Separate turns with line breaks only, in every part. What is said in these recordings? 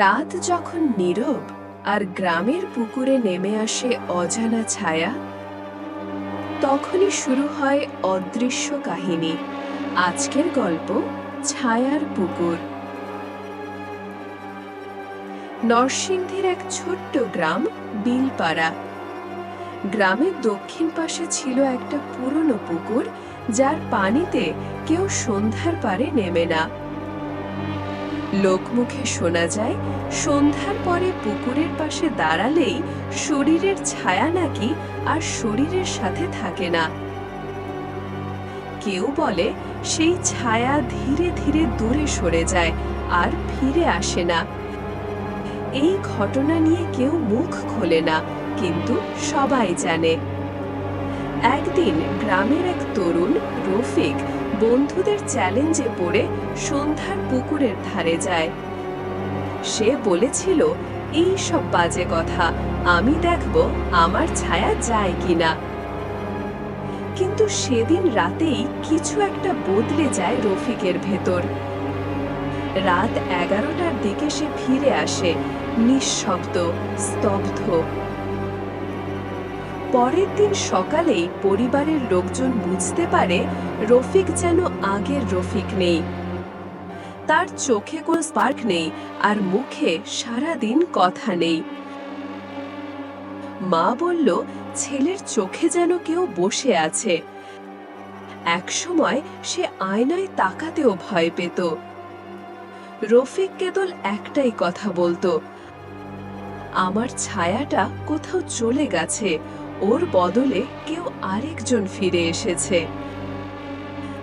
রাত যখন নীরব আর গ্রামের পুকুরে নেমে আসে অজানা ছায়া, তখনই শুরু হয় অদৃশ্য কাহিনী। আজকের গল্প, ছায়ার পুকুর। নরসিংদীর এক ছোট্ট গ্রাম, বিলপাড়া। গ্রামের দক্ষিণ পাশে ছিল একটা পুরনো পুকুর যার পানিতে কেউ সন্ধ্যার পারে নেমে না। লোকমুখে শোনা যায়, সন্ধ্যার পরে পুকুরের পাশে দাঁড়ালেই শরীরের ছায়া নাকি আর শরীরের সাথে থাকে না। কেউ বলে, সেই ছায়া ধীরে ধীরে দূরে সরে যায় আর ফিরে আসে না। এই ঘটনা নিয়ে কেউ মুখ খোলে না, কিন্তু সবাই জানে। একদিন গ্রামের এক তরুণ, রফিক, বন্ধুদের চ্যালেঞ্জে পড়ে সন্ধ্যার পুকুরের ধারে যায়। সে বলেছিল, এই সব বাজে কথা, আমি দেখব আমার ছায়া যায় কিনা। কিন্তু সেদিন রাতেই কিছু একটা বদলে যায় রফিকের ভেতর। রাত এগারোটার দিকে সে ফিরে আসে, নিঃশব্দ, স্তব্ধ। পরের দিন সকালেই পরিবারের লোকজন বুঝতে পারে রফিক যেন আগের রফিক নেই। তার চোখে কোনো স্পার্ক নেই আর মুখে সারা দিন কথা নেই। মা বলল, ছেলের চোখে যেন কেউ বসে আছে। একসময় সে আয়নায় তাকাতেও ভয় পেত। রফিক কেবল একটাই কথা বলতো, আমার ছায়াটা কোথাও চলে গেছে। ওর বদলে কেউ আরেকজন ফিরে এসেছে।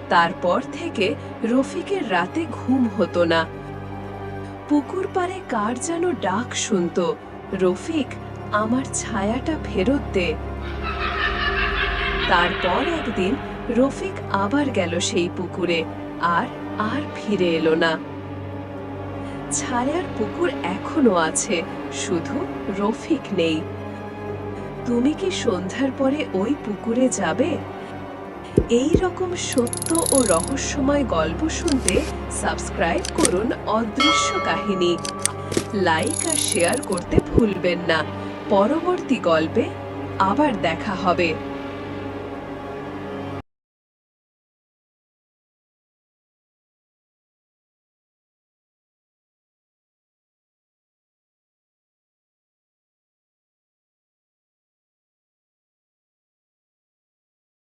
তারপর থেকে রফিকের রাতে ঘুম হতো না। পুকুর পাড়ে কার যেন ডাক শুনতো, রফিক, আমার ছায়াটা ফেরত দে। তারপর একদিন রফিক আবার গেল সেই পুকুরে, আর আর ফিরে এলো না। ছায়ার পুকুর এখনও আছে, শুধু রফিক নেই। তুমি কি সন্ধ্যার পরে ওই পুকুরে যাবে? এই রকম সত্য ও রহস্যময় গল্প শুনতে সাবস্ক্রাইব করুন অদৃশ্য কাহিনী। লাইক আর শেয়ার করতে ভুলবেন না। পরবর্তী গল্পে আবার দেখা হবে।